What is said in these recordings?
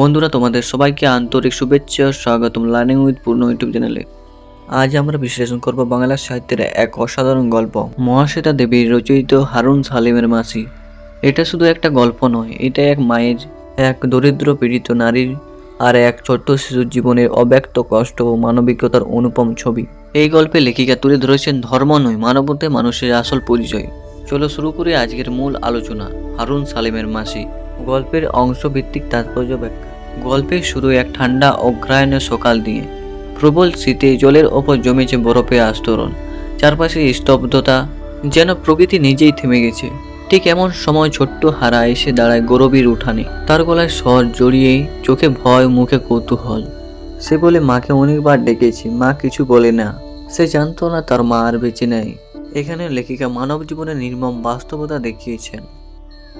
বন্ধুরা, তোমাদের সবাইকে আন্তরিক শুভেচ্ছা, স্বাগতম লার্নিং উইথ পূর্ণ ইউটিউব চ্যানেলে আজ আমরা বিশ্লেষণ করব বাংলা সাহিত্যের এক অসাধারণ গল্প, মহাশ্বেতা দেবীর রচিত হারুন সালিমের মাসি। এটা শুধু একটা গল্প নয়, এটা এক মায়ের, এক দরিদ্র পীড়িত নারীর আর এক ছোট্ট শিশুর জীবনের অব্যক্ত কষ্ট ও মানবিকতার অনুপম ছবি। এই গল্পে লেখিকা তুলে ধরেছেন ধর্ম নয় মানবতে মানুষের আসল পরিচয়। চলো শুরু করি আজকের মূল আলোচনা, হারুন সালিমের মাসি। গল্পের অংশভিত্তিক তাৎপর্য ব্যাখ্যা। গল্পের শুরু এক ঠান্ডা অগ্রায়ণের সকাল দিয়ে। প্রবল শীতে জলের ওপর জমেছে বরফের আস্তরণ। চারপাশে স্তব্ধতা, যেন প্রকৃতি নিজেই থেমে গেছে। ঠিক এমন সময় ছোট্ট হারা এসে দাঁড়ায় গরবীর উঠানে। তার গলায় স্বর জড়িয়ে চোখে ভয়, মুখে কৌতূহল। সে বলে, মাকে অনেকবার ডেকেছি, মা কিছু বলে না। সে জানতো না তার মা আর বেঁচে নেই। এখানে লেখিকা মানব জীবনের নির্মম বাস্তবতা দেখিয়েছেন।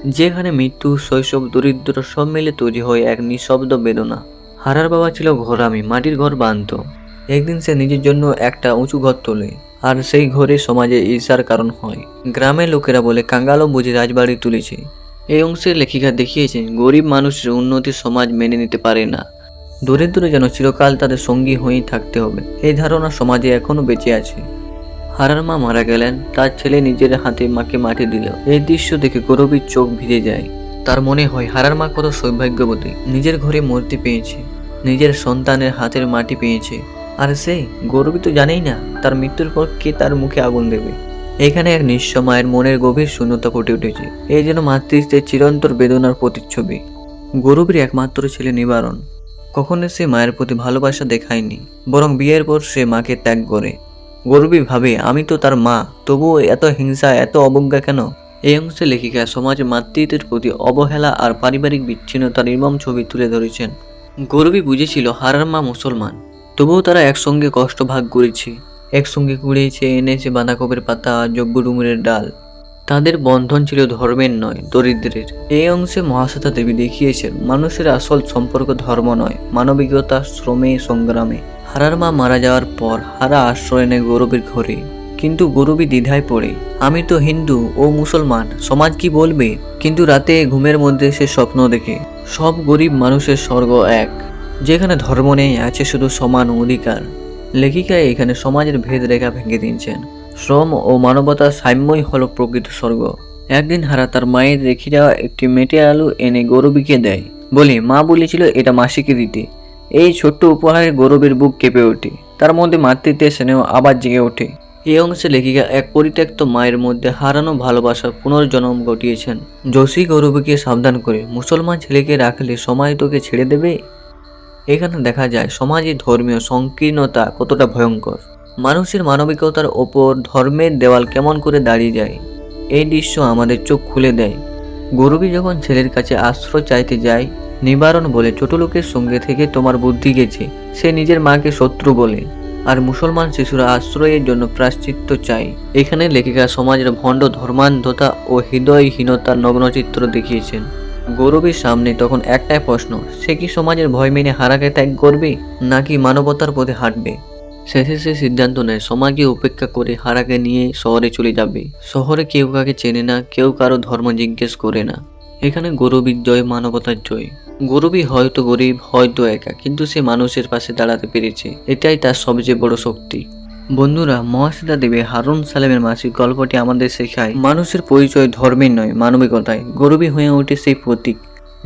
যেখানে মৃত্যু, শৈশব, দরিদ্র সব মিলে তৈরি হয় এক নিঃশব্দ বেদনা। হারার বাবা ছিল ঘরামি মাটির ঘর বাঁধত। একদিন সে নিজের জন্য একটা উঁচু ঘর তোলে, আর সেই ঘরে সমাজে ঈর্ষার কারণ হয়। গ্রামের লোকেরা বলে কাঙ্গালও বুঝে রাজবাড়ি তুলেছে। এই অংশের লেখিকা দেখিয়েছেন, গরিব মানুষের উন্নতি সমাজ মেনে নিতে পারে না। দরিদ্র যেন চিরকাল তাদের সঙ্গী হয়েই থাকতে হবে। এই ধারণা সমাজে এখনও বেঁচে আছে। হারার মা মারা গেলেন, তার ছেলে নিজের হাতে মাকে মাটি দিল। এই দৃশ্য দেখে গৌরবীর চোখ ভিজে যায়। তার মনে হয়, হারার মা কত সৌভাগ্যবতী, নিজের ঘরে মূর্তি পেয়েছে, নিজের সন্তানের হাতের মাটি পেয়েছে। আর সে, গৌরবী তো জানেই না, তার মৃত্যুর পর কে তার মুখে আগুন দেবে। এখানে এক নিঃস্ব মায়ের মনের গভীর শূন্যতা ফুটে উঠেছে। এই যেন মাতৃত্বের চিরন্তর বেদনার প্রতিচ্ছবি। গৌরবীর একমাত্র ছেলে নিবারণ। কখনো সে মায়ের প্রতি ভালোবাসা দেখায়নি, বরং বিয়ের পর সে মাকে ত্যাগ করে। গৌরবী ভাবে, আমি তো তার মা, তবুও এত হিংসা, এত অবজ্ঞা কেন? এই অংশে লেখিকা সমাজে মাতৃত্বের প্রতি অবহেলা আর পারিবারিক বিচ্ছিন্নতার নির্মম ছবি তুলে ধরেছেন। গৌরবী বুঝেছিল হারার মা মুসলমান, তবুও তারা একসঙ্গে কষ্ট ভাগ করেছে। একসঙ্গে কুড়িয়েছে এনেছে বাঁধাকপের পাতা যজ্ঞ ডুমুরের ডাল। তাদের বন্ধন ছিল ধর্মের নয়, দরিদ্রের। এই অংশে মহাশ্বেতা দেবী দেখিয়েছেন, মানুষের আসল সম্পর্ক ধর্ম নয়, মানবিকতা শ্রমে, সংগ্রামে। হারার মা মারা যাওয়ার পর হারা আশ্রয় নেয় গৌরবের ঘরে। কিন্তু গৌরবী দ্বিধায় পড়ে। আমি তো হিন্দু ও মুসলমান, সমাজ কি বলবে? কিন্তু রাতে ঘুমের মধ্যে সে স্বপ্ন দেখে। সব গরিব মানুষের স্বর্গ এক। যেখানে ধর্ম নেই, আছে শুধু সমান অধিকার। লেখিকা এখানে সমাজের ভেদ রেখা ভেঙে দিয়েছেন। শ্রম ও মানবতার সাম্যই হল প্রকৃত স্বর্গ। একদিন হারা তার মায়ের রেখে যাওয়া একটি মেটে আলু এনে গৌরবীকে দেয়। বলে, মা বলেছিল এটা মাসিকে দিতে। এই ছোট্ট উপহারে গৌরবের বুক কেঁপে ওঠে। তার মধ্যে মাতৃত্বের স্নেহ আবার জেগে ওঠে। এই অংশে লেখিকা এক পরিত্যক্ত মায়ের মধ্যে হারানো ভালোবাসার পুনর্জন্ম ঘটিয়েছেন। যোশী গৌরবীকে সাবধান করে, মুসলমান ছেলেকে রাখলে সময় তোকে ছেড়ে দেবে? এখানে দেখা যায়, সমাজে ধর্মীয় সংকীর্ণতা কতটা ভয়ঙ্কর। মানুষের মানবিকতার ওপর ধর্মের দেওয়াল কেমন করে দাঁড়িয়ে যায়, এই দৃশ্য আমাদের চোখ খুলে দেয়। গৌরবী যখন ছেলের কাছে আশ্রয় চাইতে যায় নিবারণ বলে ছোট লোকের সঙ্গে থেকে তোমার বুদ্ধি গেছে। সে নিজের মাকে শত্রু বলে। আর মুসলমান শিশুরা আশ্রয়ের জন্য প্রাশ্চিত্য চায়। এখানে লেখিকা সমাজের ভণ্ড ধর্মান্ধতা ও হৃদয়হীনতার নগ্নচিত্র দেখিয়েছেন। গৌরবীর সামনে তখন একটাই প্রশ্ন, সে কি সমাজের ভয় মেনে হারাকে ত্যাগ করবে, নাকি মানবতার পথে হাঁটবে? শেষে সে সিদ্ধান্ত নেয়, সমাজকে উপেক্ষা করে হারাকে নিয়ে শহরে চলে যাবে। শহরে কেউ কাকে চেনে না, কেউ কারও ধর্ম জিজ্ঞেস করে না। এখানে গৌরবীর জয়, মানবতার জয়। গৌরবী হয়তো গরিব, হয়তো একা, কিন্তু সে মানুষের পাশে দাঁড়াতে পেরেছে। এটাই তার সবচেয়ে বড় শক্তি। বন্ধুরা, মহাসিদা দেবী হারুন সালেমের মাসিক গল্পটি আমাদের শেখায়, মানুষের পরিচয় ধর্মের নয়, মানবিকতায়। গৌরবী হয়ে ওঠে সেই প্রতীক।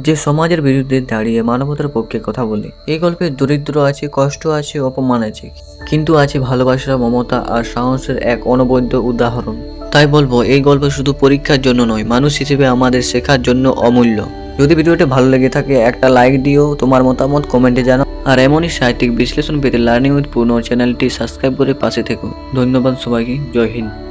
যে সমাজের বিরুদ্ধে দাঁড়িয়ে মানবতার পক্ষে কথা বলে। এই গল্পে দরিদ্র আছে, কষ্ট আছে, অপমান আছে, কিন্তু আছে ভালোবাসা মমতা আর সাহসের এক অনবদ্য উদাহরণ। তাই বলব, এই গল্প শুধু পরীক্ষার জন্য নয়, মানুষ হিসেবে আমাদের শেখার জন্য অমূল্য। যদি ভিডিওটি ভালো লেগে থাকে, একটা লাইক দিও, তোমার মতামত কমেন্টে জানাও, আর এমনই সাহিত্যিক বিশ্লেষণ পেতে লার্নিং উইথ পূর্ণ চ্যানেলটি সাবস্ক্রাইব করে পাশে থেকো। ধন্যবাদ সবাইকে, জয় হিন্দ।